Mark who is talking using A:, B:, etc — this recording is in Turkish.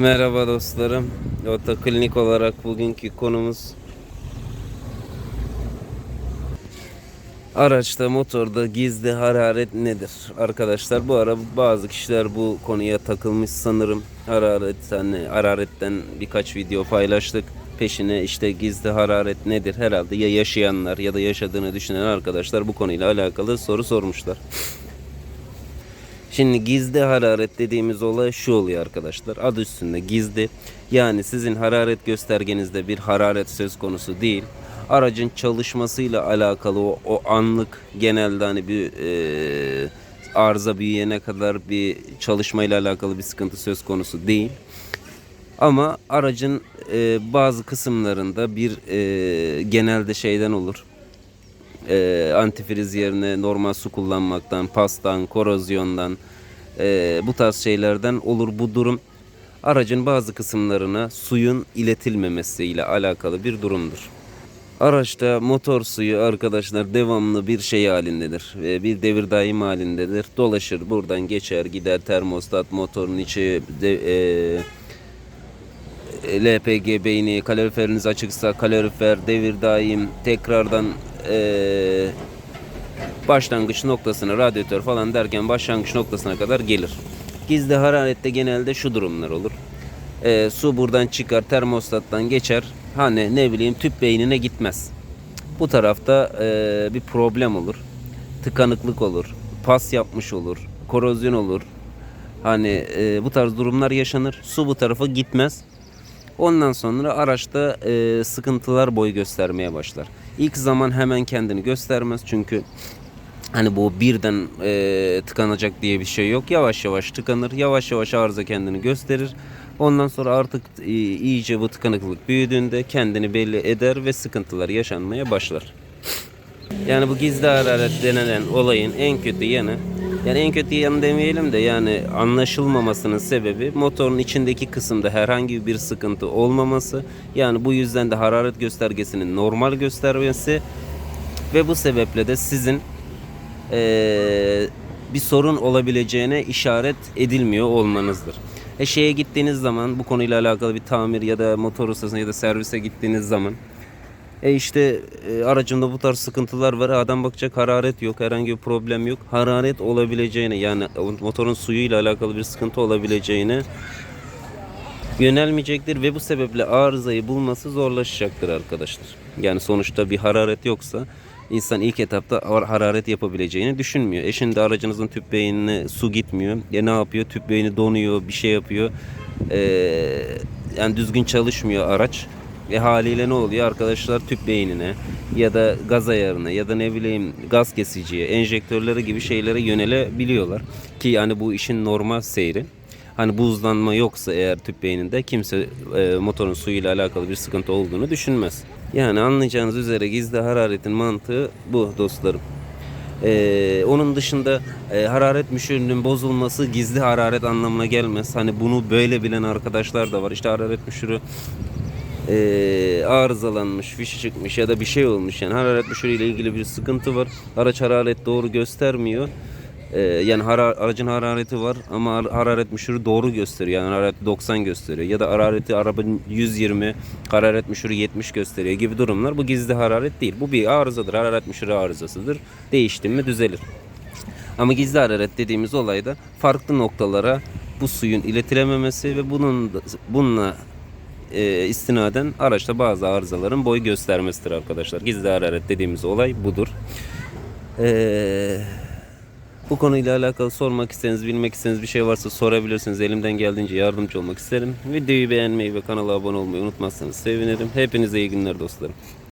A: Merhaba dostlarım. Otoklinik olarak bugünkü konumuz Araçta motorda gizli hararet nedir? Arkadaşlar bu ara bazı kişiler bu konuya takılmış sanırım. Hararet hani hararetten birkaç video paylaştık. Peşine işte gizli hararet nedir? Herhalde ya yaşayanlar ya da yaşadığını düşünen arkadaşlar bu konuyla alakalı soru sormuşlar. Şimdi gizli hararet dediğimiz olay şu oluyor arkadaşlar. Adı üstünde gizli. Yani sizin hararet göstergenizde bir hararet söz konusu değil. Aracın çalışmasıyla alakalı o, o anlık genelde hani bir e, arıza büyüyene kadar bir çalışmayla alakalı bir sıkıntı söz konusu değil. Ama aracın e, bazı kısımlarında bir e, genelde şeyden olur e, antifriz yerine normal su kullanmaktan, pastan, korozyondan e, bu tarz şeylerden olur bu durum. Aracın bazı kısımlarına suyun iletilmemesiyle alakalı bir durumdur. Araçta motor suyu arkadaşlar devamlı bir şey halindedir. E, bir devir daim halindedir. Dolaşır buradan geçer gider termostat motorun içi de, e, LPG beyni, kaloriferiniz açıksa kalorifer, devir daim, tekrardan eee, başlangıç noktasına radyatör falan derken başlangıç noktasına kadar gelir. Gizli hararette genelde şu durumlar olur. Eee, su buradan çıkar, termostattan geçer. Hani ne bileyim tüp beynine gitmez. Bu tarafta eee, bir problem olur. Tıkanıklık olur. Pas yapmış olur. Korozyon olur. Hani eee, bu tarz durumlar yaşanır. Su bu tarafa gitmez. Ondan sonra araçta e, sıkıntılar boy göstermeye başlar. İlk zaman hemen kendini göstermez çünkü hani bu birden e, tıkanacak diye bir şey yok. Yavaş yavaş tıkanır, yavaş yavaş arıza kendini gösterir. Ondan sonra artık iyice bu tıkanıklık büyüdüğünde kendini belli eder ve sıkıntılar yaşanmaya başlar. Yani bu gizli hararet denilen olayın en kötü yanı yani en kötü yanı demeyelim de yani anlaşılmamasının sebebi motorun içindeki kısımda herhangi bir sıkıntı olmaması. Yani bu yüzden de hararet göstergesinin normal göstermesi ve bu sebeple de sizin eee, bir sorun olabileceğine işaret edilmiyor olmanızdır. E şeye gittiğiniz zaman bu konuyla alakalı bir tamir ya da motor ustasına ya da servise gittiğiniz zaman e işte e, aracımda bu tarz sıkıntılar var. Adam bakacak hararet yok, herhangi bir problem yok. Hararet olabileceğine yani motorun suyuyla alakalı bir sıkıntı olabileceğine yönelmeyecektir ve bu sebeple arızayı bulması zorlaşacaktır arkadaşlar. Yani sonuçta bir hararet yoksa insan ilk etapta har- hararet yapabileceğini düşünmüyor. E şimdi aracınızın tüp beynine su gitmiyor. E ne yapıyor? Tüp beyni donuyor, bir şey yapıyor. E, yani düzgün çalışmıyor araç. E haliyle ne oluyor arkadaşlar tüp beynine ya da gaz ayarına ya da ne bileyim gaz kesiciye, enjektörleri gibi şeylere yönelebiliyorlar. Ki yani bu işin normal seyri. Hani buzlanma yoksa eğer tüp beyninde kimse e, motorun suyuyla alakalı bir sıkıntı olduğunu düşünmez. Yani anlayacağınız üzere gizli hararetin mantığı bu dostlarım. Ee, onun dışında e, hararet müşürünün bozulması gizli hararet anlamına gelmez. Hani bunu böyle bilen arkadaşlar da var. İşte hararet müşürü e, arızalanmış, fişi çıkmış ya da bir şey olmuş. Yani hararet müşürü ile ilgili bir sıkıntı var. Araç hararet doğru göstermiyor. E, yani hara- aracın harareti var ama har- hararet müşürü doğru gösteriyor. Yani hararet 90 gösteriyor. Ya da harareti arabanın 120, hararet müşürü 70 gösteriyor gibi durumlar. Bu gizli hararet değil. Bu bir arızadır. Hararet müşürü arızasıdır. Değişti mi düzelir. Ama gizli hararet dediğimiz olayda farklı noktalara bu suyun iletilememesi ve bunun bununla e, istinaden araçta bazı arızaların boy göstermesidir arkadaşlar. Gizli hararet dediğimiz olay budur. Eee bu konuyla alakalı sormak istediğiniz, bilmek istediğiniz bir şey varsa sorabilirsiniz. Elimden geldiğince yardımcı olmak isterim. Videoyu beğenmeyi ve kanala abone olmayı unutmazsanız sevinirim. Hepinize iyi günler dostlarım.